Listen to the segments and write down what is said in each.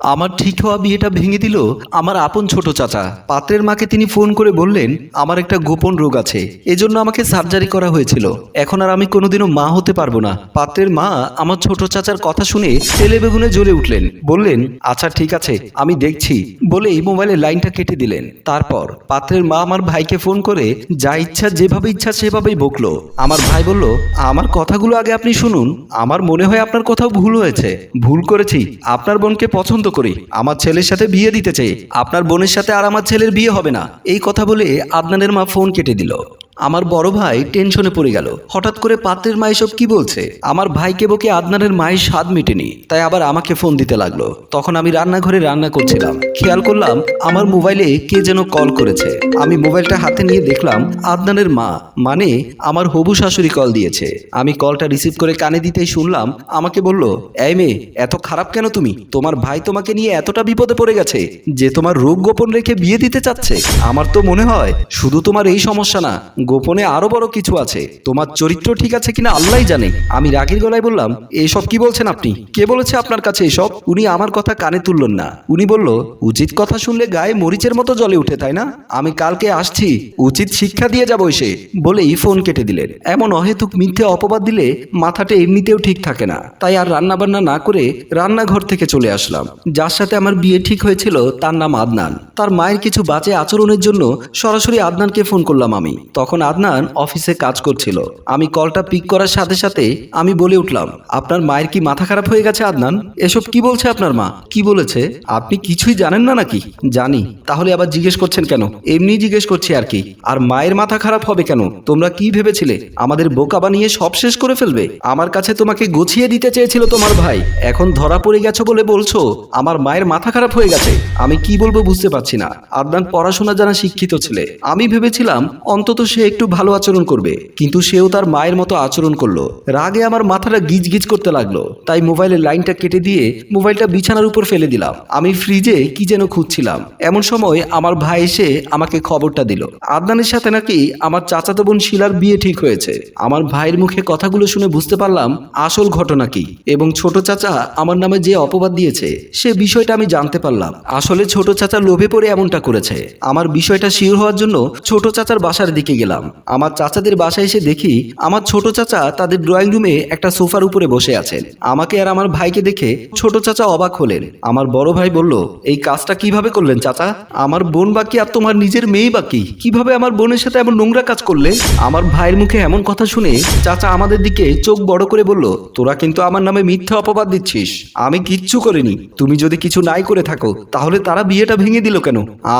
আমার ঠিক হওয়া বিয়েটা ভেঙে দিল আমার আপন ছোট চাচা। পাত্রের মাকে তিনি ফোন করে বললেন, আমার একটা গোপন রোগ আছে। এজন্য আমাকে সার্জারি করা হয়েছিল। এখন আর আমি কোনোদিনও মা হতে পারব না। পাত্রের মা আমার ছোট চাচার কথা শুনে তেলে বেগুনে জ্বলে উঠলেন। বললেন আচ্ছা ঠিক আছে, আমি দেখছি। বলে এই মোবাইলের লাইনটা কেটে দিলেন। তারপর পাত্রের মা আমার ভাইকে ফোন করে, যা ইচ্ছা, যেভাবে ইচ্ছা, সেভাবেই বকলো। আমার ভাই বলল, আমার কথাগুলো আগে আপনি শুনুন। আমার মনে হয় আপনার কোথাও ভুল হয়েছে। ভুল করেছি। আপনার বোনকে পছন্দ করি। আমার ছেলের সাথে বিয়ে দিতে চাই। আপনার বোনের সাথে আর আমার ছেলের বিয়ে হবে না। এই কথা বলে আদনানের মা ফোন কেটে দিল। আমার বড় ভাই টেনশনে পড়ে গেল। হঠাৎ করে পাত্রের মা এসব কি বলছে? আমার ভাইকে বকে আদনানের মায়ের স্বাদ মেটেনি, তাই আবার আমাকে ফোন দিতে লাগল। তখন আমি রান্নাঘরে রান্না করছিলাম। খেয়াল করলাম আমার মোবাইলে কে যেন কল করেছে। আমি মোবাইলটা হাতে নিয়ে দেখলাম আদনানের মা মানে আমার হবু শাশুড়ি কল দিয়েছে। আমি কলটা রিসিভ করে কানে দিতেই শুনলাম, আমাকে বলল, এই মেয়ে, এত খারাপ কেন তুমি? তোমার ভাই তোমাকে নিয়ে এতটা বিপদে পড়ে গেছে যে তোমার রোগ গোপন রেখে বিয়ে দিতে চাচ্ছে। আমার তো মনে হয় শুধু তোমার এই সমস্যা না গোপনে আরও বড় কিছু আছে। তোমার চরিত্র ঠিক আছে কিনা আল্লাহই জানে। আমি রাগের গলায় বললাম, এসব কি বলছেন আপনি? কে বলেছে আপনার কাছে এসব? উনি আমার কথা কানে তুললেন না। উনি বলল, উচিত কথা শুনলে গায়ে মরিচের মতো জলে উঠে, তাই না? আমি কালকে আসছি, উচিত শিক্ষা দিয়ে যাব এসে। বলেই ফোন কেটে দিলেন। এমন অহেতুক মিথ্যে অপবাদ দিলে মাথাটা এমনিতেও ঠিক থাকে না। তাই আর রান্না বান্না না করে রান্নাঘর থেকে চলে আসলাম। যার সাথে আমার বিয়ে ঠিক হয়েছিল, তার নাম আদনান। তার মায়ের কিছু বাজে আচরণের জন্য সরাসরি আদনানকে ফোন করলাম আমি। তখন আদনান অফিসে কাজ করছিল, আমি কলটা পিক করার সাথে সাথে আমি বলে উঠলাম, আপনার মায়ের কি মাথা খারাপ হয়ে গেছে আদনান? এসব কি বলছে আপনার মা? কি বলেছে? আপনি কিছুই জানেন না নাকি? জানি। তাহলে আবার জিজ্ঞেস করছেন কেন? এমনি জিজ্ঞেস করছি আর কি। আর মায়ের মাথা খারাপ হবে কেন? তোমরা কি ভেবেছিলে? আমাদের বোকা বানিয়ে সব শেষ করে ফেলবে? আমার কাছে তোমাকে গুছিয়ে দিতে চেয়েছিল তোমার ভাই। এখন ধরা পড়ে গেছো বলে বলছো, আমার মায়ের মাথা খারাপ হয়ে গেছে। আমি কি বলব বুঝতে পারছি না। আদনান পড়াশোনা জানা শিক্ষিত ছেলে। আমি ভেবেছিলাম, অন্তত সে একটু ভালো আচরণ করবে, কিন্তু সেও তার মায়ের মতো আচরণ করল। রাগে আমার মাথাটা গিজ গিজ করতে লাগল, তাই মোবাইলের লাইনটা কেটে দিয়ে মোবাইলটা বিছানার উপর ফেলে দিলাম। আমি ফ্রিজে কি যেন খুঁজছিলাম। এমন সময় আমার ভাই এসে আমাকে খবরটা দিল। আদনানের সাথে নাকি আমার চাচাতো বোন শিলার বিয়ে ঠিক হয়েছে। আমার ভাইয়ের মুখে কথাগুলো শুনে বুঝতে পারলাম আসল ঘটনা কি, এবং ছোট চাচা আমার নামে যে অপবাদ দিয়েছে, সে বিষয়টা আমি জানতে পারলাম। আসলে ছোট চাচা লোভে পড়ে এমনটা করেছে। আমার বিষয়টা শিওর হওয়ার জন্য ছোট চাচার বাসার দিকে গেলাম। আমার চাচাদের বাসায় এসে দেখি আমার ছোট চাচা তাদের ড্রয়িং রুমে একটা সোফার উপরে বসে আছেন। আমাকে আর আমার ভাইকে দেখে ছোট চাচা অবাক হলেন। আমার বড় ভাই বলল, এই কাজটা কীভাবে করলেন চাচা? আমার বোন বাকি আর তোমার নিজের মেয়ে বাকি কীভাবে আমার বোনের সাথে এমন নোংরা কাজ করলে আমার ভাইয়ের মুখে এমন কথা শুনে চাচা আমাদের দিকে চোখ বড় করে বলল, তোরা কিন্তু আমার নামে মিথ্যা অপবাদ দিচ্ছিস। আমি কিচ্ছু করিনি। তুমি যদি কিছু নাই করে থাকো, তাহলে তারা বিয়েটা ভেঙে দিল কেন?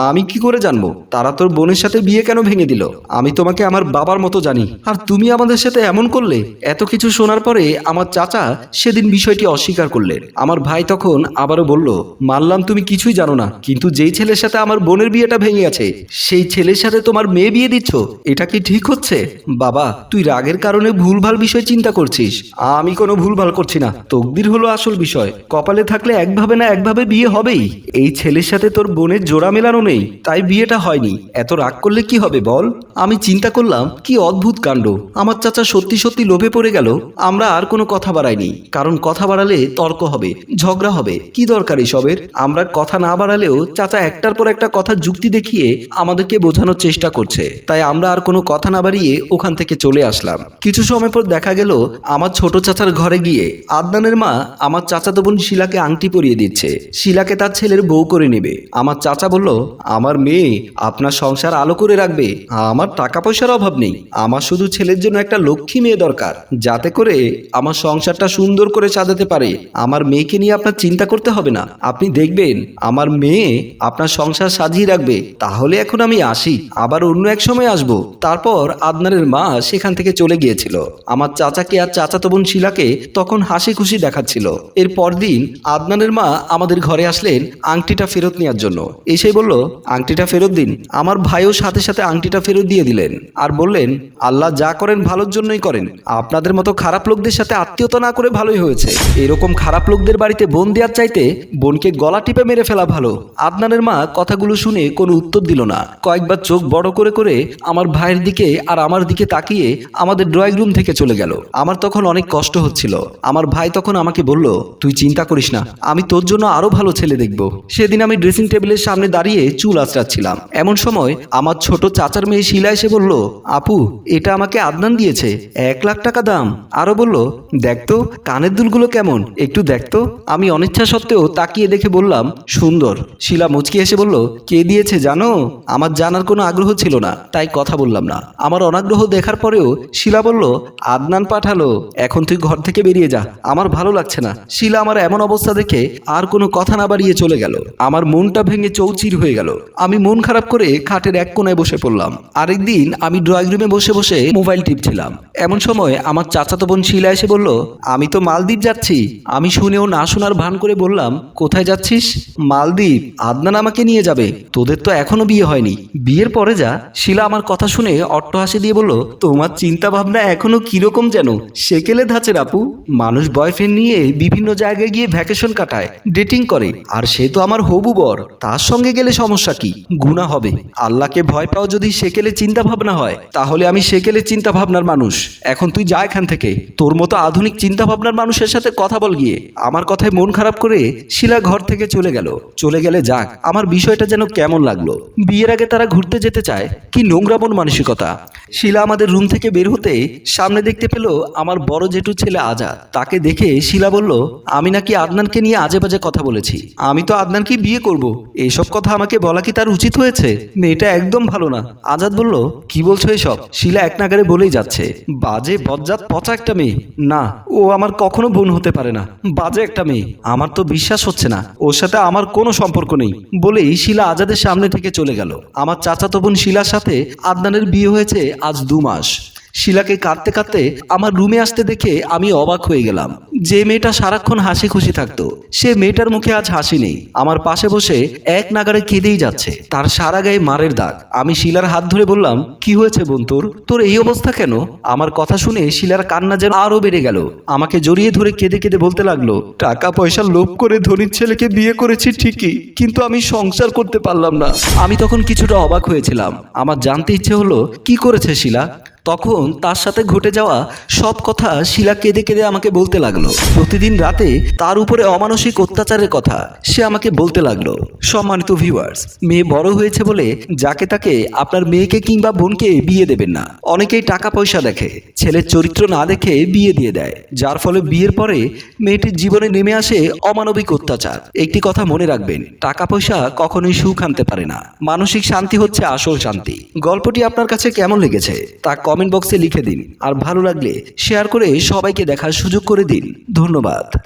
আমি কি করে জানব? তারা তোর বোনের সাথে বিয়ে কেন ভেঙে দিল? আমি তোমাকে আমার বাবার মতো জানি। আর তুমি আমাদের সাথে এমন করলে, এত কিছু শোনার পরে আমার চাচা সেদিন বিষয়টি অস্বীকার করলেন। আমার ভাই তখন আবারও বলল, মানলাম তুমি কিছুই জানো না, কিন্তু যেই ছেলের সাথে আমার বোনের বিয়েটা ভেঙে গেছে সেই ছেলের সাথে তোমার মেয়ে বিয়ে দিচ্ছ, এটা কি ঠিক হচ্ছে? বাবা, তুই রাগের কারণে ভুলভাল বিষয় চিন্তা করছিস। আমি কোনো ভুলভাল করছি না। তকদির হলো আসল বিষয়। কপালে থাকলে একভাবে না একভাবে বিয়ে হবেই। এই ছেলের সাথে তোর বোনের জোড়া মেলানো নেই, তাই বিয়েটা হয়নি। এত রাগ করলে কি হবে বল? আমি চিন্তা করলাম, কি অদ্ভুত কাণ্ড। আমার চাচা সত্যি সত্যি লোভে পড়ে গেল। আমরা আর কোনো কথা বাড়াইনি, কারণ কথা বাড়ালে তর্ক হবে, ঝগড়া হবে। কি দরকার এসবের? আমরা কথা না বাড়ালেও চাচা একটার পর একটা কথা যুক্তি দেখিয়ে আমাদেরকে বোঝানোর চেষ্টা করছে। তাই আমরা আর কোনো কথা না বাড়িয়ে ওখান থেকে চলে আসলাম। কিছু সময় পর দেখা গেল, আমার ছোট চাচার ঘরে গিয়ে আদনানের মা আমার চাচাতো বোন শিলাকে আংটি পরিয়ে দিচ্ছে। শিলাকে তার ছেলের বউ করে নেবে। আমার চাচা বলল, আমার মেয়ে, আপনার সংসার আলো করে রাখবে। আমার টাকা পয়সার অভাব নেই। আমার শুধু ছেলের জন্য একটা লক্ষ্মী মেয়ে দরকার, যাতে করে আমার সংসারটা সুন্দর করে সাজাতে পারে। আমার মেয়েকে নিয়ে আপনার চিন্তা করতে হবে না। আপনি দেখবেন, আমার মেয়ে আপনার সংসার সাজিয়ে রাখবে। তাহলে এখন আমি আসি, আবার অন্য এক সময় আসব। তারপর আদনানের মা সেখান থেকে চলে গিয়েছিল। আমার চাচাকে আর চাচাতো বোন শিলাকে তখন হাসি খুশি দেখাচ্ছিল। এর পরদিন আদনানের মা আমাদের ঘরে আসলেন আংটিটা ফেরত নেওয়ার জন্য। এসে বলল, আংটিটা ফেরত দিন। আমার ভাইও সাথে সাথে আংটিটা ফেরত দিয়ে দিলেন। দিলেন আর বললেন, আল্লাহ যা করেন ভালোর জন্যই করেন। আপনাদের মতো খারাপ লোকদের সাথে আত্মীয়তা না করে ভালোই হয়েছে। এরকম খারাপ লোকদের বাড়িতে বোন দেওয়ার চাইতে বোনকে গলা টিপে মেরে ফেলা ভালো। আদনানের মা কথাগুলো শুনে কোনো উত্তর দিল না। কয়েকবার চোখ বড় করে করে আমার ভাইয়ের দিকে আর আমার দিকে তাকিয়ে আমাদের ড্রয়িং রুম থেকে চলে গেল। আমার তখন অনেক কষ্ট হচ্ছিল। আমার ভাই তখন আমাকে বলল, তুই চিন্তা করিস না, আমি তোর জন্য আরও ভালো ছেলে দেখব। সেদিন আমি ড্রেসিং টেবিলের সামনে দাঁড়িয়ে চুল আঁচড়াচ্ছিলাম। এমন সময় আমার ছোট চাচার মেয়ে শিলা এসে বলল আপু, এটা আমাকে আদনান দিয়েছে, এক লাখ টাকা দাম। আরও বলল দেখতো কানের দুলগুলো কেমন, একটু দেখতো আমি অনিচ্ছা সত্ত্বেও তাকিয়ে দেখে বললাম, সুন্দর। শিলা মুচকি এসে বলল, কে দিয়েছে জানো? আমার জানার কোনো আগ্রহ ছিল না, তাই কথা বললাম না। আমার অনাগ্রহ দেখার পরেও শিলা বলল, আদনান পাঠালো, এখন তুই ঘর থেকে বেরিয়ে যা, আমার ভালো লাগছে না। শিলা আমার এমন অবস্থা দেখে আর কোনো কথা না বাড়িয়ে চলে গেল। আমার মনটা ভেঙে চৌচির হয়ে গেল। আমি মন খারাপ করে খাটের এক কোনায় বসে পড়লাম। আরেকদিন আমি ড্রয়িং রুমে বসে বসে মোবাইল টিপছিলাম। এমন সময় আমার চাচাতো বোন শিলা এসে বলল, আমি তো মালদ্বীপ যাচ্ছি। আমি শুনেও না শোনার ভান করে বললাম, কোথায় যাচ্ছিস? মালদ্বীপ, আদনান আমাকে নিয়ে যাবে। তোদের তো এখনও বিয়ে হয়নি। বিয়ের পরে যা। শিলা আমার কথা শুনে অট্টহাসি দিয়ে বলল, তোমার চিন্তা ভাবনা এখনও কীরকম যেন? সেকেলে ধাঁচের আপু। মানুষ বয়ফ্রেন্ড নিয়ে বিভিন্ন জায়গায় গিয়ে ভ্যাকেশন কাটায় ডেটিং করে। আর সে তো আমার হবু বর। তার সঙ্গে গেলে সমস্যা কি? গুণা হবে। আল্লাহকে ভয় পাও যদি সেকেলে চিন্তা ভাবনা হয়। তাহলে আমি সেকেলে চিন্তা ভাবনার মানুষ। এখন তুই যা এখান থেকে। তোর মতো আধুনিক চিন্তা ভাবনার মানুষের সাথে কথা বল গিয়ে। আমার কথায় মন খারাপ করে শিলা ঘর থেকে চলে গেল। চলে গেলে যাক, আমার বিষয়টা যেন কেমন লাগল। বিয়ের আগে তারা ঘুরতে যেতে চায়। কি নোংরা মন মানসিকতা। শিলা আমাদের রুম থেকে বের হতে সামনে দেখতে পেল আমার বড় জেঠু ছেলে আজাদ তাকে দেখে শিলা বলল, আমি নাকি আদনানকে নিয়ে আজে বাজে কথা বলেছি। আমি তো আদনানকে বিয়ে করব। এইসব কথা আমাকে বলা কি তার উচিত হয়েছে? মেয়েটা একদম ভালো না। আজাদ বলল কি বলছো এসব? শিলা এক নাগারে বলেই যাচ্ছে, বাজে, বজ্জাত, পচা একটা মেয়ে। না, ও আমার কখনো বোন হতে পারে না, বাজে একটা মেয়ে। আমার তো বিশ্বাস হচ্ছে না, ওর সাথে আমার কোনো সম্পর্ক নেই। বলেই শিলা আজাদের সামনে থেকে চলে গেল। আমার চাচাতো বোন শিলার সাথে আদনানের বিয়ে হয়েছে আজ দু মাস। শিলাকে কাঁদতে কাঁদতে আমার রুমে আসতে দেখে আমি অবাক হয়ে গেলাম। যে মেয়েটা সারাক্ষণ হাসি খুশি থাকতো, সে মেয়েটার মুখে আজ হাসি নেই। আমার পাশে বসে এক নাগারে কেঁদেই যাচ্ছে। তার সারা গায়ে মারের দাগ। আমি শিলার হাত ধরে বললাম, কি হয়েছে বোন তোর? তোর এই অবস্থা কেন? আমার কথা শুনে শিলার কান্না যেন আরও বেড়ে গেল। আমাকে জড়িয়ে ধরে কেঁদে কেঁদে বলতে লাগল, টাকা পয়সা লোভ করে ধনীর ছেলেকে বিয়ে করেছি ঠিকই, কিন্তু আমি সংসার করতে পারলাম না। আমি তখন কিছুটা অবাক হয়েছিলাম। আমার জানতে ইচ্ছে হলো, কি করেছে শিলা? তখন তার সাথে ঘটে যাওয়া সব কথা শিলা কেঁদে কেঁদে আমাকে বলতে লাগল। প্রতিদিন রাতে তার উপরে অমানসিক অত্যাচারের কথা সে আমাকে বলতে লাগল। সম্মানিত ভিউয়ার্স মেয়ে বড় হয়েছে বলে যাকে তাকে আপনার মেয়েকে কিংবা বোনকে বিয়ে দেবেন না। অনেকেই টাকা পয়সা দেখে, ছেলের চরিত্র না দেখে বিয়ে দিয়ে দেয়। যার ফলে বিয়ের পরে মেয়েটির জীবনে নেমে আসে অমানবিক অত্যাচার। একটি কথা মনে রাখবেন, টাকা পয়সা কখনোই সুখ আনতে পারে না। মানসিক শান্তি হচ্ছে আসল শান্তি। গল্পটি আপনার কাছে কেমন লেগেছে? তা কমেন্ট বক্সে লিখে দিন। আর ভালো লাগলে শেয়ার করে সবাইকে দেখার সুযোগ করে দিন। ধন্যবাদ।